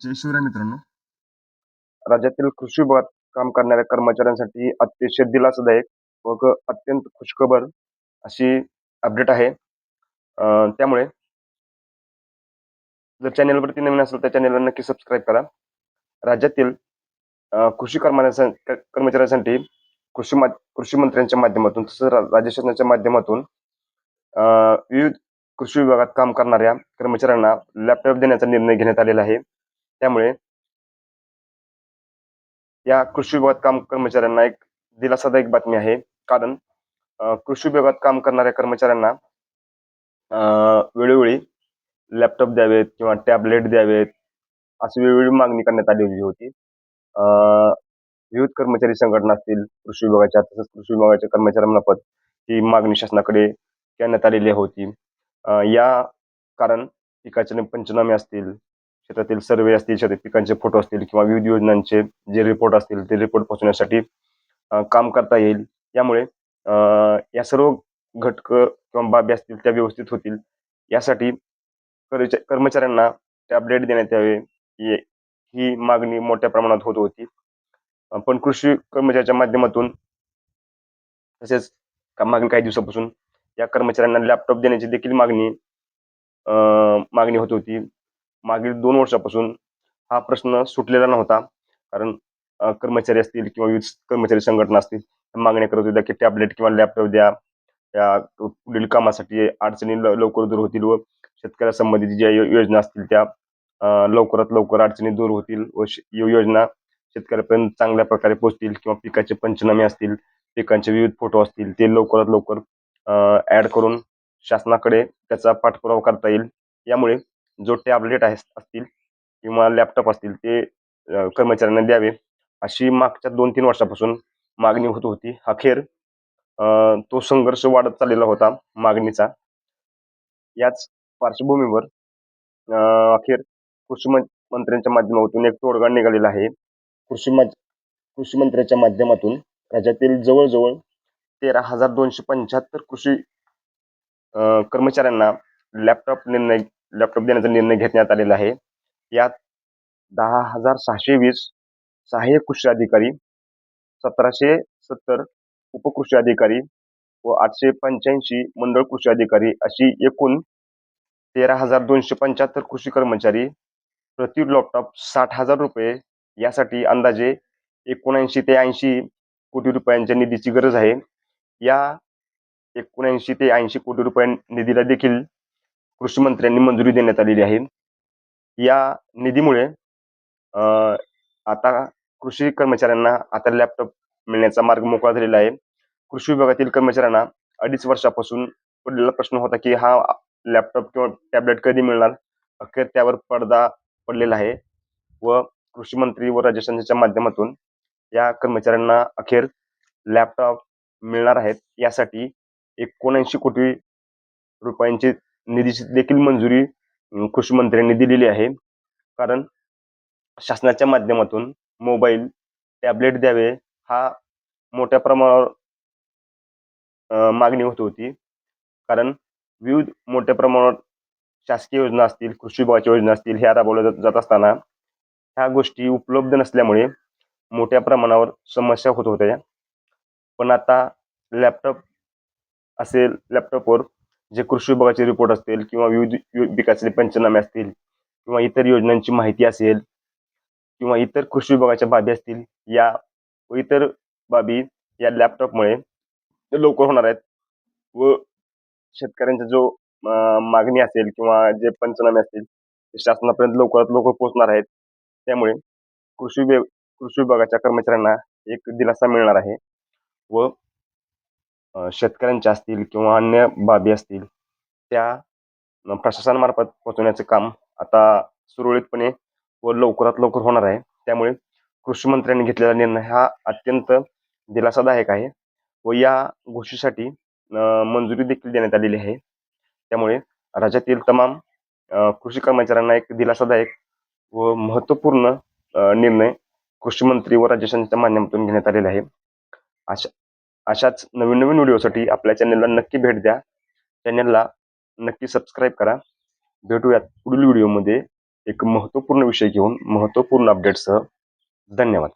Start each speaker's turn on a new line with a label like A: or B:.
A: जय शिवराय मित्रांनो.
B: राज्यातील कृषी विभागात काम करणाऱ्या कर्मचाऱ्यांसाठी अतिशय दिलासादायक व अत्यंत खुशखबर अशी अपडेट आहे. अं, त्यामुळे जर चॅनेलवरती नवीन असेल तर चॅनेलला नक्की सबस्क्राईब करा. राज्यातील अं, कृषी कर्मचाऱ्यांसा कर्मचाऱ्यांसाठी कृषी मा कृषी मंत्र्यांच्या माध्यमातून तसंच रा- राज्य शासनाच्या माध्यमातून अं, विविध कृषी विभागात काम करणाऱ्या कर्मचाऱ्यांना लॅपटॉप देण्याचा निर्णय घेण्यात आलेला आहे. त्यामुळे या कृषी विभागात काम कर्मचाऱ्यांना एक दिलासादायक बातमी आहे. कारण कृषी विभागात काम करणाऱ्या कर्मचाऱ्यांना वेळोवेळी लॅपटॉप द्यावेत किंवा टॅबलेट द्यावेत अशी वेळोवेळी मागणी करण्यात आलेली होती. विविध कर्मचारी संघटना असतील कृषी विभागाच्या तसंच कृषी विभागाच्या कर्मचाऱ्यांमार्फत ही मागणी शासनाकडे करण्यात आलेली होती. या कारण पिकाचे पंचनामे असतील शेतातील सर्वे असतील शेतात पिकांचे फोटो असतील किंवा विविध योजनांचे जे रिपोर्ट असतील ते रिपोर्ट पोहोचवण्यासाठी काम करता येईल. यामुळे या सर्व घटक किंवा बाबी असतील त्या व्यवस्थित होतील. यासाठी कर्मचाऱ्यांना टॅबलेट देण्यात यावे. ही मागणी मोठ्या प्रमाणात होत होती. पण कृषी कर्मचाऱ्याच्या माध्यमातून तसेच का- काही दिवसापासून या कर्मचाऱ्यांना लॅपटॉप देण्याची देखील मागणी मागणी होत होती. मागील दोन वर्षापासून हा प्रश्न सुटलेला नव्हता. कारण कर्मचारी असतील किंवा विविध कर्मचारी संघटना असतील मागण्या करत होत्या की टॅबलेट किंवा लॅपटॉप द्या. त्या पुढील कामासाठी अडचणी ल- लवकर दूर होतील व शेतकऱ्या संबंधित ज्या योजना असतील त्या लवकरात लवकर अडचणी दूर होतील व योजना शेतकऱ्यापर्यंत चांगल्या प्रकारे पोहोचतील किंवा पिकाचे पंचनामे असतील पिकांचे विविध फोटो असतील ते लवकरात लवकर ॲड करून शासनाकडे त्याचा पाठपुरावा करता येईल. यामुळे जो टॅबलेट आहे असतील किंवा लॅपटॉप असतील ते कर्मचाऱ्यांना द्यावे. अशी मागच्या दोन तीन वर्षापासून मागणी होत होती. अखेर तो संघर्ष वाढत चाललेला होता मागणीचा. याच पार्श्वभूमीवर अखेर कृषी मंत्र्यांच्या माध्यमातून एक तोडगा निघालेला आहे. कृषी मा कृषी मंत्र्यांच्या माध्यमातून राज्यातील जवळजवळ तेरा हजार दोनशे पंच्याहत्तर कृषी कर्मचाऱ्यांना लॅपटॉप निर्णय लॅपटॉप देण्याचा निर्णय घेण्यात आलेला आहे. यात दहा हजार सहाशे वीस सहाय्यक कृषी अधिकारी सतराशे सत्तर उपकृषी अधिकारी व आठशे पंच्याऐंशी मंडळ कृषी अधिकारी अशी एकूण तेरा हजार दोनशे पंच्याहत्तर कृषी कर्मचारी प्रति लॅपटॉप साठ हजार रुपये यासाठी अंदाजे एकोणऐंशी ते ऐंशी कोटी रुपयांच्या निधीची गरज आहे. या एकोणऐंशी ते ऐंशी कोटी रुपये निधीला देखील कृषी मंत्र्यांनी मंजुरी देण्यात आलेली आहे. या निधीमुळे आता कृषी कर्मचाऱ्यांना आता लॅपटॉप मिळण्याचा मार्ग मोकळा झालेला आहे. कृषी विभागातील कर्मचाऱ्यांना अडीच वर्षापासून पडलेला प्रश्न होता की हा लॅपटॉप किंवा टॅबलेट कधी मिळणार? अखेर त्यावर पडदा पडलेला आहे. व कृषी मंत्री व राज्य शासनाच्या माध्यमातून या कर्मचाऱ्यांना अखेर लॅपटॉप मिळणार आहेत. यासाठी एकोणऐंशी कोटी रुपयांची निधीची देखील मंजुरी कृषी मंत्र्यांनी दिलेली आहे. कारण शासनाच्या माध्यमातून मोबाईल टॅबलेट द्यावे हा मोठ्या प्रमाणावर मागणी होत होती. कारण विविध मोठ्या प्रमाणावर शासकीय योजना असतील कृषी विभागाच्या योजना असतील ह्या राबवल्या जात असताना ह्या गोष्टी उपलब्ध नसल्यामुळे मोठ्या प्रमाणावर समस्या होत होत्या. पण आता लॅपटॉप असेल लॅपटॉपवर जे कृषी विभागाचे रिपोर्ट असतील किंवा विविध विविध पंचनामे असतील किंवा इतर योजनांची माहिती असेल किंवा इतर कृषी विभागाच्या बाबी असतील या व इतर बाबी या लॅपटॉपमुळे लवकर होणार आहेत व शेतकऱ्यांचा जो मागणी असेल किंवा जे पंचनामे असतील ते शासनापर्यंत लवकरात लवकर पोहोचणार आहेत. त्यामुळे कृषी विभाग कृषी विभागाच्या कर्मचाऱ्यांना एक दिलासा मिळणार आहे व शेतकऱ्यांच्या असतील किंवा अन्य बाबी असतील त्या प्रशासनामार्फत पोहोचवण्याचं काम आता सुरळीतपणे व लवकरात लवकर होणार आहे. त्यामुळे कृषी मंत्र्यांनी घेतलेला निर्णय हा अत्यंत दिलासादायक आहे व या गोष्टीसाठी मंजुरी देखील देण्यात आलेली आहे. त्यामुळे राज्यातील तमाम कृषी कर्मचाऱ्यांना एक दिलासादायक व महत्त्वपूर्ण निर्णय कृषी मंत्री व राज्य शासनाच्या माध्यमातून घेण्यात आलेला आहे. अशा अशाच नवीन नवीन व्हिडिओसाठी आपल्या चॅनलला नक्की भेट द्या. चॅनलला नक्की सबस्क्राईब करा. भेटूयात पुढील व्हिडिओमध्ये. एक महत्त्वपूर्ण विषय घेऊन महत्त्वपूर्ण अपडेटसह धन्यवाद.